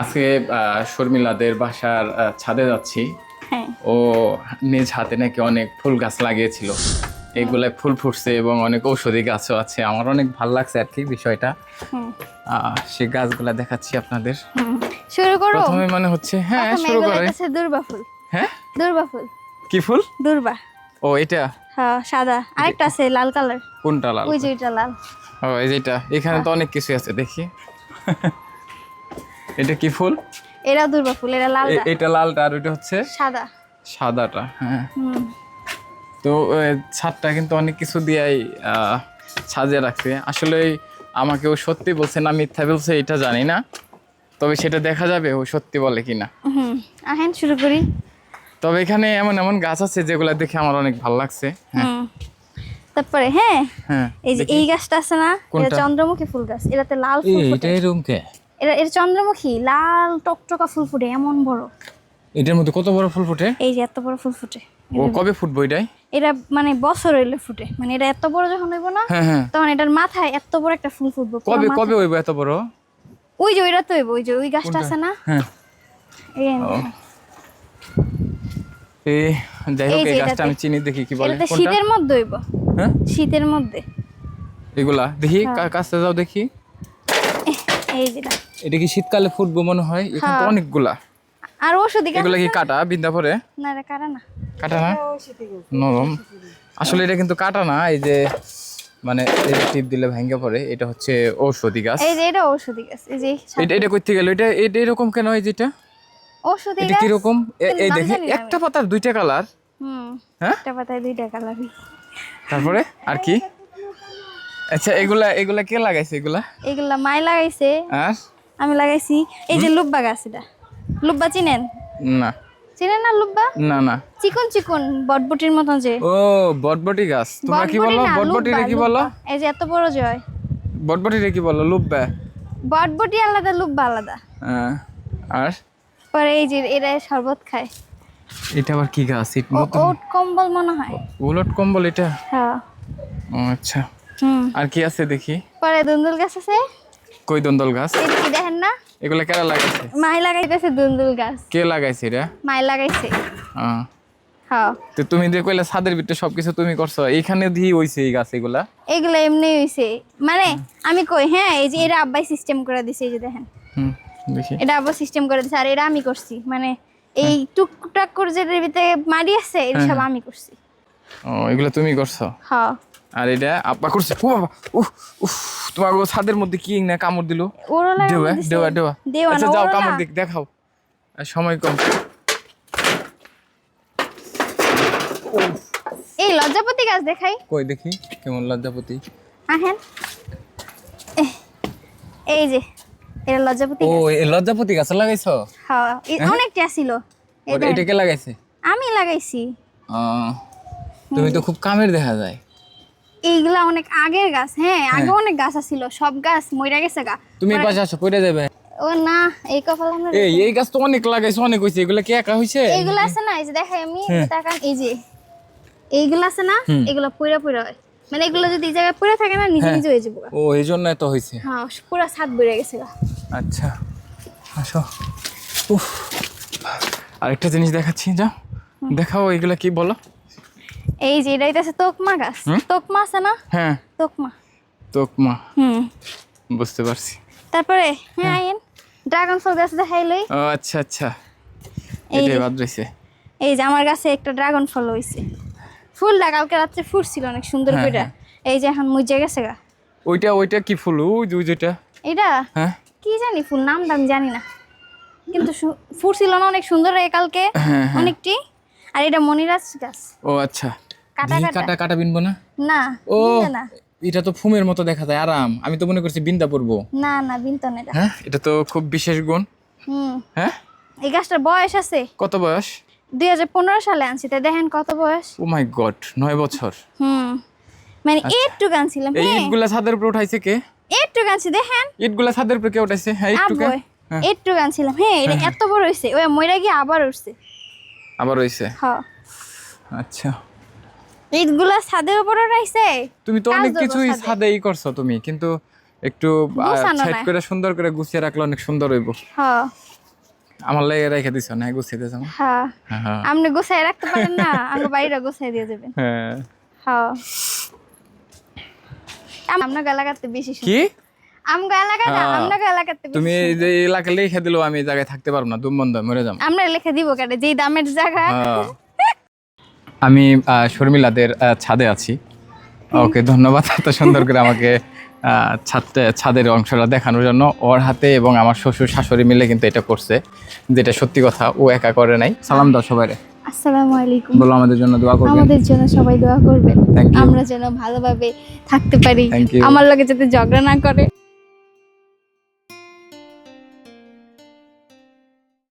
আজকে আহ, শর্মিলাদের বাসার ছাদে যাচ্ছি। হ্যাঁ। ও নিজ হাতে নাকি অনেক ফুল গাছ লাগিয়েছিল। এগুলায় ফুল ফুটছে এবং অনেক ঔষধি গাছও আছে। আমার অনেক ভালো লাগছে আর কি বিষয়টা। সেই গাছগুলা দেখাচ্ছি আপনাদের। শুরু করো। প্রথমে মনে হচ্ছে হ্যাঁ শুরু করে দুর্বা ফুল। হ্যাঁ? দুর্বা ফুল। কি ফুল? দুর্বা। ও এটা? হ্যাঁ সাদা। আরেকটা আছে লাল কালার। কোনটা লাল? ওই যে ওইটা লাল। ও এই যেটা এখানে তো অনেক কিছু আছে দেখি। এটা কি ফুল? এরা দুর্বা ফুল এরা এ- লালটা এটা লালটা আর ওইটা হচ্ছে সাদা। সাদাটা হ্যাঁ। তো ছাদটা কিন্তু অনেক কিছু দিয়েই সাজিয়ে রাখছে। আসলে আমাকে ও সত্যি বলছে না মিথ্যা বলছে এটা জানি না। তবে সেটা দেখা যাবে ও সত্যি বলে কিনা। আহেন শুরু করি। তবে এখানে এমন এমন গাছ আছে যেগুলো দেখে আমার অনেক ভালো লাগছে হ্যাঁ। তারপরে হ্যাঁ হ্যাঁ এই যে এই গাছটা আছে না এটা? চন্দ্রমুখী ফুল গাছ এটাতে লাল ফুল এটা ফোটে। এরকম কে এটা এটা চন্দ্রমুখী লাল টকটকা ফুল ফুটে এমন বড়। এটার মধ্যে কত বড় ফুল ফুটে? এই যে এত বড় ফুল ফুটে। ও কবে ফুটবো এটাই? এটা মানে বছর হইলে ফুটে। মানে এটা এত বড় যখন হইব না হ্যাঁ হ্যাঁ। তখন এটার মাথায় এত বড় একটা ফুল ফুটবো কবে কবে হইব এত বড়? ওই যে ওইটা তো হইব ওই যে ওই গাছটা আছে না? হ্যাঁ। এই যাই হোক এই গাছটা আমি চিনি দেখি কি বলে। শীতের মধ্যে হইব। হ্যাঁ? শীতের মধ্যে। এগুলা? দেখি। কাছে যাও দেখি। এই যেটা এটা কি শীতকালে ফুটবো মনে হয়? এখানে তো হ্যাঁ। অনেকগুলা। আর ওষুধি এগুলা কি কাটা? বিন্দা পরে না এটা কারা না। কাটা না? নরম। আসলে এটা কিন্তু কাটা না এই যে মানে এই যে টিপ দিলে ভেঙে পড়ে এটা হচ্ছে ঔষধি গাছ। এই যে এটা ওষুধি গাছ এই যে এটা এটা করতে গেল এটা এটা এরকম কেন এই যেটা? ওষুধি এটা গাছ? কীরকম এ- এই দেখে একটা পাতার দুইটা কালার। হুম হ্যাঁ? একটা পাতায় দুইটা কালারই তারপরে আর কি? আচ্ছা এগুলা এগুলা কে লাগাইছে এগুলা? এগুলা মাই লাগাইছে। আর আমি লাগাইছি। এই যে লুব্বা গাছ এটা। লুব্বা চিনেন? না। চিনেন না লুব্বা? না না। চিকন চিকন বটবটির মতন যে। ও বটবটি গাছ। তোমরা কি বলো? বটবটি রে কি বলো? এই যে এত বড় যে হয়। বটবটি রে কি বলো? লুব্বা। বটবটি আলাদা লুব্বা আলাদা। হ্যাঁ। আর? পরে এই যে এরা শরবত খায়। এটা আবার কি গাছ? ও- ওট কম্বল মনে হয়। উলট কম্বল এটা? হ্যাঁ। আচ্ছা। আর কি আছে দেখি? পরে দুন্দুল গাছ আছে। কই দন্দল গাছ? কি দেখেন না? এগুলা কেরা লাগাইছে? মাই লাগাইতেছে দুন্দুল গাছ। কে লাগাইছে এটা? মাই লাগাইছে। হ্যাঁ। তো তুমি যে কইলা ছাদের ভিতরে সবকিছু তুমি করছ এইখানে দিয়ে হইছে এই গাছ এগুলা? এগুলো এমনি হইছে। মানে আমি কই হ্যাঁ এই যে এরা আব্বাই সিস্টেম করে দিছে এই যে দেখেন। হুম দেখি। এটা আব্বা সিস্টেম করে দিছে আর এটা আমি করছি। মানে এই টুকটাক করে যেটার ভিতরে মারি আছে এটা সব আমি করছি। ও এগুলো তুমি করছ? হ্যাঁ। আর এটা করছে। ও বাবা উফ উফ তোমার ও ছাদের মধ্যে কি না কামড় দিল? দেওয়া দেওয়া দেওয়া। আচ্ছা যাও কামড় দিক দেখাও। সময় কম। এই লজ্জাপতি গাছ দেখাই। কই দেখি কেমন লজ্জাপতি। আহেন। এই যে এটা লজ্জাপতি ও এই লজ্জাপতি গাছ লাগাইছো? হ্যাঁ এ অনেকটা ছিল। এটা কে লাগাইছে? আমি লাগাইছি। তুমি তো খুব কামের দেখা যায়। এইগুলা অনেক আগের গাছ হ্যাঁ আগে অনেক গাছ আছিল সব গাছ মইরা গেছে গা। তুমি এই পাশে আসো পড়ে যাবে ও না এই কপাল আমরা এই এই গাছ তো অনেক লাগাইছো অনেক হইছে এগুলা কি একা হইছে? এইগুলো আছে না এই যে দেখাই আমি হ্যাঁ। তাকান এই যে এইগুলো আছে না এগুলো পুরা পুরা মানে এগুলো যদি এই জায়গায় পুরা থাকে না নিজে হ্যাঁ। নিজে হয়ে যাব। ও এই জন্য এত হইছে। হ্যাঁ পুরা ছাদ বেড়ে গেছে গা। আচ্ছা আসো। উফ আরেকটা জিনিস দেখাচ্ছি যা দেখাও এগুলা কি বলো? এই যে এটা হইতাছে তোকমা গাছ। তোকমা আছে না? হ্যাঁ। তোকমা। তোকমা। হুম। বুঝতে পারছি। তারপরে হ্যাঁ আইন ড্রাগন ফল গাছ দেখাইলই ও আচ্ছা আচ্ছা। এই যে- বাদ রইছে। এই যে আমার গাছে একটা ড্রাগন ফল হইছে। ফুলটা কালকে রাত্রে ফুটছিল অনেক সুন্দর কইরা। এই যে এখন মুজে গেছে গা। ওইটা ওইটা কি ফুল? ওই যে- যেটা এটা। হ্যাঁ। কি জানি ফুল? নামটা আমি জানি না। কিন্তু ফুটছিল না অনেক সুন্দর কালকে। হ্যাঁ, হ্যাঁ। অনেকটি। আর এটা মনিরাজ গাছ। ও আচ্ছা। কাটা কাটা। বিনবো না? না ও না। এটা তো ফুমের মতো দেখা যায় আরাম। আমি তো মনে করছি বিন্দা পড়ব না না বিনতন এটা। হ্যাঁ? এটা তো খুব বিশেষ গুণ। হুম। হ্যাঁ? এই গাছটার বয়স আছে? কত বয়স? দুই হাজার পনেরো সালে আনছি তাই দেখেন কত বয়স? ও মাই গড নয় বছর। হুম। মানে একটু আনছিলাম এই হ্যাঁ। ইটগুলা ছাদের উপরে উঠাইছে কে? একটু আনছি দেখেন। ইটগুলা ছাদের উপরে কে উঠাইছে? হ্যাঁ একটু কে? একটু আনছিলাম হ্যাঁ এটা এত বড় হয়েছে ওই মইরা গিয়ে আবার উঠছে। আবার হইছে? হ্যাঁ আচ্ছা। ইটগুলা ছাদের উপরে তুমি তো অনেক কিছুই ছাদে। ছাদে ই করছ তুমি কিন্তু একটু সাইড করে সুন্দর করে গুছিয়ে রাখলে অনেক সুন্দর হইব। হ্যাঁ আমার লাগে রেখে দিছ না গুছিয়ে হ্যাঁ। হ্যাঁ হ্যাঁ। আপনি গোছায় রাখতে পারেন না আমার বাইরে গোছায় দিয়ে যাবেন হ্যাঁ। হ্যাঁ এলাকাতে বেশি। কি? আমগো হ্যাঁ। আপনার এলাকাতে তুমি এই যে এলাকা লিখে দিলেও আমি জায়গায় থাকতে পারব না দুম বন্ধ মরে যাব। আমরা লিখে দিব কেটে যেই দামের জায়গা। হ্যাঁ। আমি শর্মিলাদের ছাদে আছি। ওকে ধন্যবাদ। এত সুন্দর করে আমাকে আহ, ছাদে ছাদের অংশটা দেখানোর জন্য। ওর হাতে এবং আমার শ্বশুর শাশুড়ি মিলে কিন্তু এটা করছে যেটা সত্যি কথা ও একা করে নাই। সালাম দাও সবাই আসসালামু আলাইকুম। বলো আমাদের জন্য দোয়া করবেন। আমাদের জন্য সবাই দোয়া করবেন। আমরা যেন ভালোভাবে থাকতে পারি। আমার লগে যাতে ঝগড়া না করে।